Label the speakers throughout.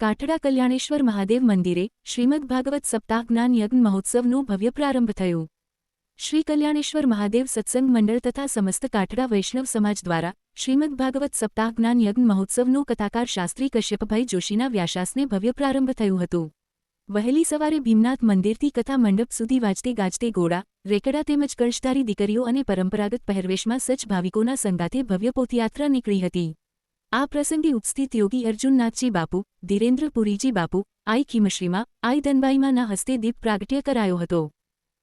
Speaker 1: કાઠડા કલ્યાણેશ્વર મહાદેવ મંદિરે શ્રીમદ ભાગવત સપ્તાહ જ્ઞાન યજ્ઞ મહોત્સવનો ભવ્ય પ્રારંભ થયો. શ્રી કલ્યાણેશ્વર મહાદેવ સત્સંગ મંડળ તથા સમસ્ત કાઠડા વૈષ્ણવ સમાજ દ્વારા શ્રીમદ ભાગવત સપ્તાહ જ્ઞાન યજ્ઞ મહોત્સવનો કથાકાર શાસ્ત્રી કશ્યપભાઈ જોશીના વ્યાસાસને ભવ્ય પ્રારંભ થયું હતું. વહેલી સવારે ભીમનાથ મંદિરથી કથા મંડપ સુધી વાજતે ગાજતે ઘોડા રેકડા તેમજ કળશધારી દીકરીઓ અને પરંપરાગત પહેરવેશમાં સજ્જ ભાવિકોના સંગાથે ભવ્ય પોથયાત્રા નીકળી હતી. આ પ્રસંગે ઉપસ્થિત યોગી અર્જુનનાથજી બાપુ, ધીરેન્દ્ર પુરીજી બાપુ, આઈ ખીમશ્રીમાં, આઈ ધનબાઈમાના હસ્તે દીપ પ્રાગટ્ય કરાયો હતો.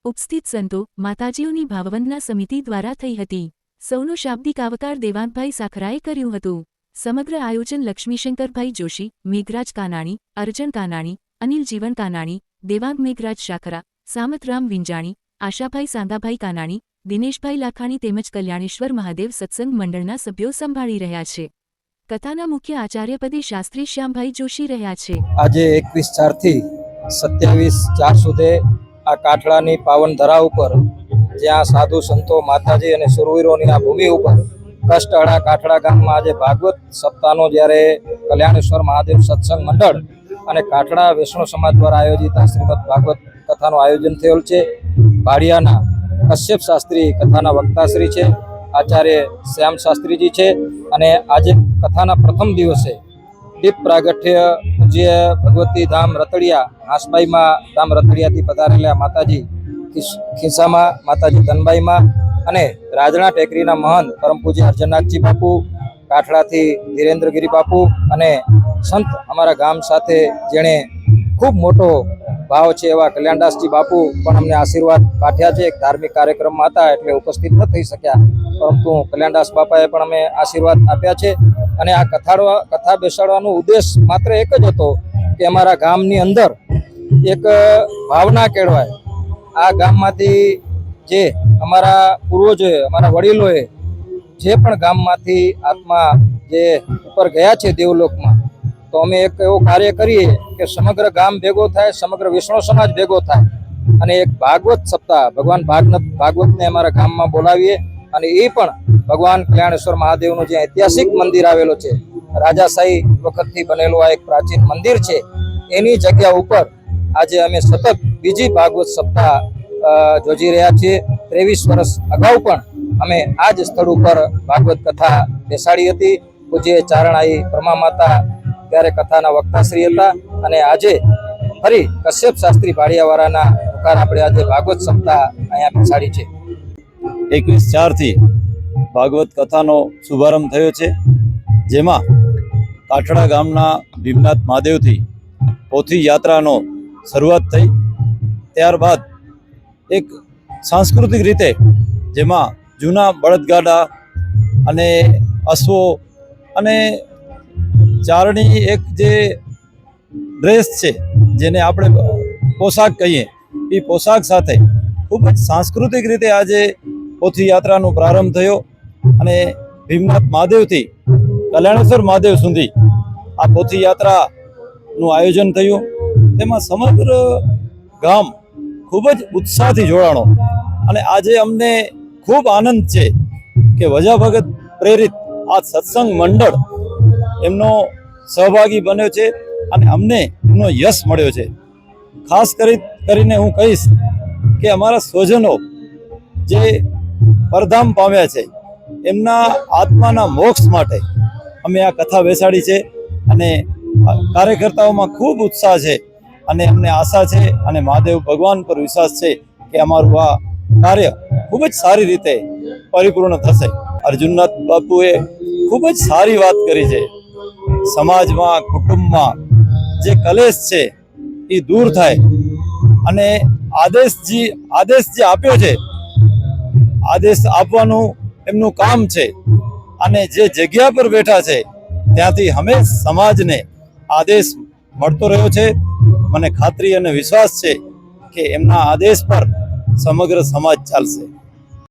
Speaker 1: ઉપસ્થિત સંતો માતાજીઓની ભાવવંદના સમિતિ દ્વારા થઈ હતી. સૌનો શાબ્દિક આવકાર દેવાંગભાઈ સાખરાએ કર્યું હતું. સમગ્ર આયોજન લક્ષ્મીશંકરભાઈ જોશી, મેઘરાજ કાનાણી, અર્જન કાનાણી, અનિલ જીવન કાનાણી, દેવાંગ મેઘરાજ શાખરા, સામતરામ વિંજાણી, આશાભાઈ સાંધાભાઈ કાનાણી, દિનેશભાઈ લાખાણી તેમજ કલ્યાણેશ્વર મહાદેવ સત્સંગ મંડળના સભ્યો સંભાળી રહ્યા છે. કથાના મુખ્ય આચાર્યપદે શાસ્ત્રી શ્યામભાઈ જોશી રહ્યા છે.
Speaker 2: આજે એકવીસ ચારથી સત્યાવીસ ચાર સુધી આ કાઠડાની પાવન ધરા ઉપર જ્યાં સાધુ સંતો માતાજી અને સુરવીરોની આ ભૂમિ ઉપર કષ્ટહળા કાઠડા ગામમાં આજે ભાગવત સપ્તાહનો જ્યારે કલ્યાણેશ્વર મહાદેવ સત્સંગ મંડળ અને કાઠડા વૈષ્ણવ સમાજ દ્વારા આયોજિત આ શ્રીમદ ભાગવત કથાનું આયોજન થયેલ છે. ભાડિયાના કશ્યપ શાસ્ત્રી કથાના વક્તાશ્રી છે. આચાર્ય શ્યામ શાસ્ત્રીજી છે. અને આજે કથાના પ્રથમ દિવસે દીપ પ્રાગટ્ય પૂજ્ય ભગવતી ધામ રતડિયા હાંસબાઈમાં ધામ રતડિયાથી પધારેલા માતાજી, ખીસ- ખીસામાં માતાજી ધનબાઈમાં અને રાજણા ટેકરીના મહંત પરમ પૂજ્ય અર્જનાથજી બાપુ, કાઠડાથી ધીરેન્દ્રગીરી બાપુ અને સંત અમારા ગામ સાથે જેણે ખૂબ મોટો ભાવ છે એવા કલ્યાણદાસજી બાપુ પણ અમને આશીર્વાદ પાઠ્યા છે. એક ધાર્મિક કાર્યક્રમમાં હતા એટલે ઉપસ્થિત ન થઈ શક્યા. પરંતુ કલ્યાણદાસ બાપાએ પણ અમે આશીર્વાદ આપ્યા છે. અને આ કથાડવા, કથા બેસાડવાનો ઉદ્દેશ માત્ર એક જ હતો કે અમારા ગામની અંદર એક ભાવના કેળવાય. આ ગામમાંથી જે અમારા પૂર્વજોએ, અમારા વડીલોએ જે પણ ગામમાંથી આત્મા જે ઉપર ગયા છે દેવલોકમાં તો અમે એક એવો કાર્ય કરીએ કે સમગ્ર ગામ ભેગો થાય, સમગ્ર વિષ્ણુ સમાજ ભેગો થાય અને એક ભાગવત સપ્તાહ, ભગવાન ભાગવત, ભાગવતને અમારા ગામમાં બોલાવીએ અને એ પણ ભગવાન કલ્યાણેશ્વર મહાદેવનું જે ઐતિહાસિક મંદિર આવેલું છે રાજાશાહી વખતથી બનેલું આ એક પ્રાચીન મંદિર છે, એની જગ્યા ઉપર આજે અમે સતત બીજી ભાગવત સપ્તાહ યોજી રહ્યા છીએ. ત્રેવીસ વર્ષ અગાઉ પણ અમે આ જ સ્થળ ઉપર ભાગવત કથા બેસાડી હતી. પૂજ્ય ચારણાઈ પરમા માતા ત્યારે કથાના વક્તાશ્રી હતા અને આજે ફરી કશ્યપ શાસ્ત્રી ભાડિયાવાળાના પ્રકાર આપણે આજે ભાગવત સપ્તાહ અહીંયા પછાડી છે.
Speaker 3: એકવીસ ચારથી ભાગવત કથાનો શુભારંભ થયો છે, જેમાં કાઠડા ગામના ભીમનાથ મહાદેવથી પોથી યાત્રાનો શરૂઆત થઈ. ત્યારબાદ એક સાંસ્કૃતિક રીતે જેમાં જૂના બળદગાડા અને અશ્વો અને ચારણી એક જે ડ્રેસ છે, જેને આપણે પોશાક કહીએ, એ પોશાક સાથે ખૂબ જ સાંસ્કૃતિક રીતે આજે પોથી યાત્રાનો પ્રારંભ થયો અને ભીમનાથ મહાદેવથી કલ્યાણેશ્વર મહાદેવ સુધી આ પોથી યાત્રાનું આયોજન થયું. તેમાં સમગ્ર ગામ ખૂબ જ ઉત્સાહથી જોડાણો અને આજે અમને ખૂબ આનંદ છે કે વજા ભગત પ્રેરિત આ સત્સંગ મંડળ એમનો સહભાગી બન્યો છે અને અમને એમનો યશ મળ્યો છે. ખાસ કરી, કરીને હું કહીશ કે અમારા સ્વજનો જે પરધામ પામ્યા છે, એમના આત્માના મોક્ષ માટે અમે આ કથા બેસાડી છે અને કાર્યકર્તાઓમાં ખૂબ ઉત્સાહ છે અને અમને આશા છે અને મહાદેવ ભગવાન પર વિશ્વાસ છે કે અમારું આ કાર્ય ખૂબ જ સારી રીતે પરિપૂર્ણ થશે. અર્જુનનાથ બાપુએ ખૂબ જ સારી વાત કરી છે. સમાજમાં, કુટુંબમાં જે કલેશ છે એ દૂર થાય. અને આદેશ જે આદેશ જે આપ્યો છે, આદેશ આપવાનું એમનું કામ છે. અને જે જગ્યા પર બેઠા છે, ત્યાંથી હંમેશ સમાજને આદેશ મળતો રહ્યો છે. મને ખાતરી અને વિશ્વાસ છે કે એમના આદેશ પર સમગ્ર સમાજ ચાલશે.